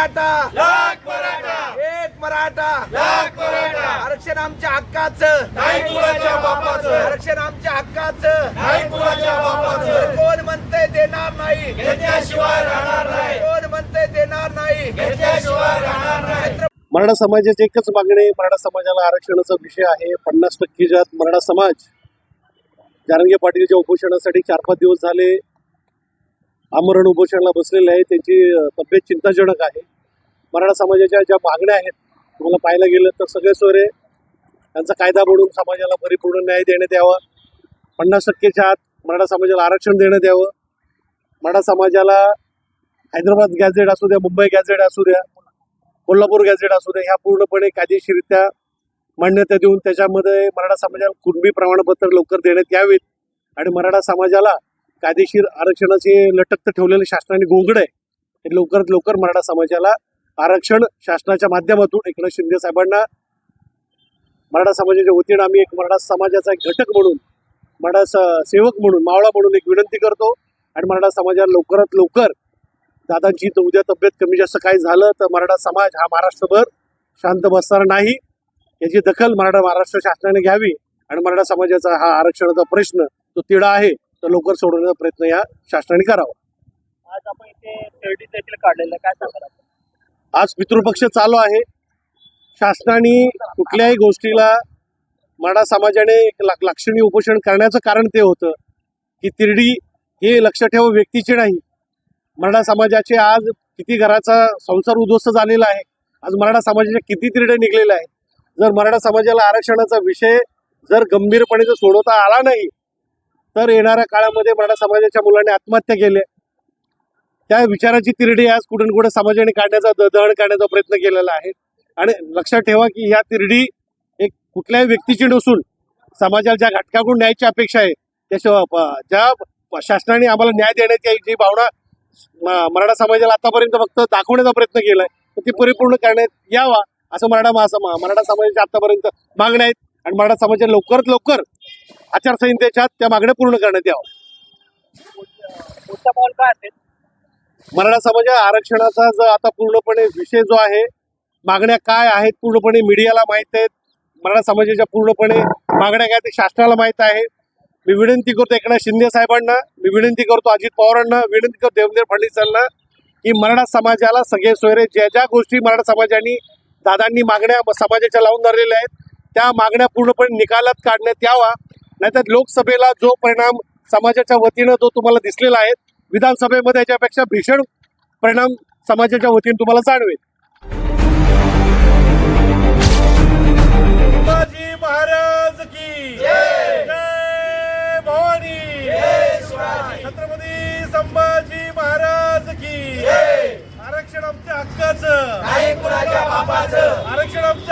मराठा. लाख मराठा. एक मराठा. लाख मराठा. आरक्षण आमच्या हक्काचं. नाही कुणाच्या बापाचं. आरक्षण आमच्या हक्काचं. नाही कुणाच्या बापाचं. कोण म्हणतंय देणार नाही? घेतल्याशिवाय राहणार नाही. कोण म्हणतंय देणार नाही? घेतल्याशिवाय राहणार नाही. मराठा समाजाची एकच मागणी आहे. मराठा समाजाला आरक्षणाचा विषय आहे. पन्नास टक्के मराठा समाज. जारंगे पाटीलच्या उपोषणासाठी चार पाच दिवस झाले. आमरण उपोषणाला बसलेले आहे त्यांची तब्येत चिंताजनक आहे. मराठा समाजाच्या ज्या मागण्या आहेत तुम्हाला पाहायला गेलं तर सगळे सोयरे त्यांचा कायदा बनवून समाजाला परिपूर्ण न्याय देण्यात यावा. पन्नास टक्केच्या आत मराठा समाजाला आरक्षण देण्यात यावं. मराठा समाजाला हैदराबाद गॅझेट असू द्या मुंबई गॅझेट असू द्या कोल्हापूर गॅझेट असू द्या ह्या पूर्णपणे कायदेशीरित्या मान्यता देऊन त्याच्यामध्ये मराठा समाजाला कुणबी प्रमाणपत्र लवकर देण्यात यावेत आणि मराठा समाजाला कायदेशीर आरक्षणाचे लटकतं ठेवलेले शासनाने घोंगड आहे लवकरात लवकर मराठा समाजाला आरक्षण शासनाच्या माध्यमातून एकनाथ शिंदे साहेबांना. मराठा समाजाच्या वतीनं आम्ही एक मराठा समाजाचा एक घटक म्हणून मराठा स- सेवक म्हणून मावळा म्हणून एक विनंती करतो. आणि मराठा समाजाला लवकरात लवकर दादांची तर उद्या तब्येत कमी जास्त काय झालं तर मराठा समाज हा महाराष्ट्रभर शांत बसणार नाही. याची दखल मराठा महाराष्ट्र शासनाने घ्यावी आणि मराठा समाजाचा हा आरक्षणाचा प्रश्न तो तिढा आहे तो लवकर सोडवण्याचा प्रयत्न या शासनाने करावा. आज आपण इथे काढलेला देखील काढलेलं आहे. काय सांगाल आपण? आज पितृपक्ष चालू आहे. शासनाने कुठल्याही गोष्टीला मराठा समाजाने एक लाक्षणीय उपोषण करण्याचं कारण ते होतं की तिरडी हे लक्ष ठेवा व्यक्तीचे नाही. मराठा समाजाचे आज किती घराचा संसार उद्ध्वस्त झालेला आहे. आज मराठा समाजाच्या किती तिरडे निघलेल्या आहेत. जर मराठा समाजाला आरक्षणाचा विषय जर गंभीरपणे जर सोडवता आला नाही तर येणाऱ्या काळामध्ये मराठा समाजाच्या मुलांनी आत्महत्या केल्या त्या विचाराची तिरडी आज कुठून कुठे समाजाने काढण्याचा दहन काढण्याचा प्रयत्न केलेला आहे. आणि लक्षात ठेवा की ह्या तिरडी एक कुठल्याही व्यक्तीची नसून समाजाला ज्या घटकाकडून न्यायची अपेक्षा आहे त्याशिवाय ज्या शासनाने आम्हाला न्याय देण्याची जी भावना मराठा समाजाला आतापर्यंत फक्त दाखवण्याचा प्रयत्न केलाय तर ती परिपूर्ण करण्यात यावा असं मराठा महासम मराठा समाजाच्या आतापर्यंत मागण्या आहेत. आणि मराठा समाजाच्या लवकरात लवकर आचारसंहितेच्या त्या मागण्या पूर्ण करण्यात यावं मराठा समाजा आरक्षणाचा जो आता पूर्णपणे विषय जो आहे मागण्या काय आहेत पूर्णपणे मीडियाला माहीत आहेत मराठा समाजाच्या पूर्णपणे मागण्या काय ते शासनाला माहीत आहे. मी विनंती करतो एकनाथ शिंदे साहेबांना मी विनंती करतो अजित पवारांना विनंती करतो देवेंद्र फडणवीसांना की मराठा समाजाला सगळे सोयरे ज्या ज्या गोष्टी मराठा समाजाने दादांनी मागण्या समाजाच्या लावून धरलेल्या आहेत त्या मागण्या पूर्णपणे निकालात काढण्यात यावा नाहीतर लोकसभेला जो परिणाम समाजाच्या वतीनं जो तुम्हाला दिसलेला आहे विधानसभेमध्ये याच्यापेक्षा भीषण परिणाम समाजाच्या वतीने तुम्हाला जाणवेल. महाराज की जय भवानी. छत्रपती संभाजी महाराज की आरक्षण आमच्या हक्काचं. आरक्षण आमच्या